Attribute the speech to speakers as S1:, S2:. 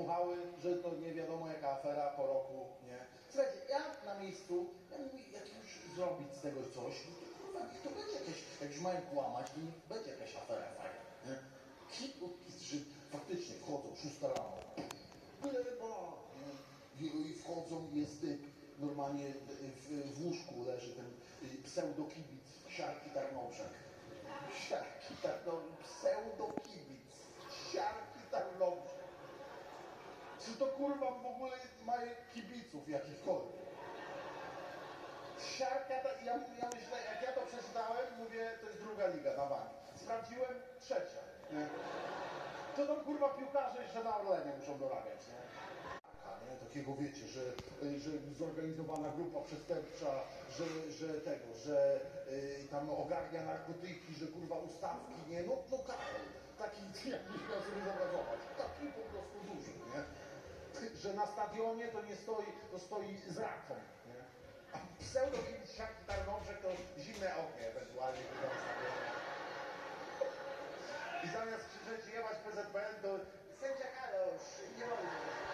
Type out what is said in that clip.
S1: dmuchały, że to nie wiadomo jaka afera po roku, nie? Słuchajcie, ja na miejscu, ja mówię, jak już zrobić z tego coś, no to kurwa, niech to będzie jakieś, jak już mają kłamać, to niech będzie jakaś afera fajna, nie? Którzy faktycznie wchodzą, szósta rano, nie? I, I wchodzą, jest typ, normalnie w, w łóżku leży ten y, pseudokibic siarki Tarnobrzeg. Siarki Tarnobrzeg, pseudokibic siarki Tarnobrzeg. Czy to kurwa w ogóle ma kibiców jakichkolwiek? Siarka, ta, ja, ja myślę, jak ja to przeczytałem, mówię, to jest druga liga bank. Sprawdziłem, trzecia. Nie? To tam kurwa piłkarze jeszcze na Orlenie muszą dorabiać, nie? Takiego wiecie, że, że zorganizowana grupa przestępcza, że, że tego, że y, tam ogarnia narkotyki, że kurwa ustawki, nie? No, no Karol, taki, jak miał sobie zobrazować, taki po prostu duży, nie? Że na stadionie to nie stoi, to stoi z raką, nie? A pseudo siarki Tarnobrzeg to zimne oknie ewentualnie. I zamiast krzyczeć jebać PZPN, to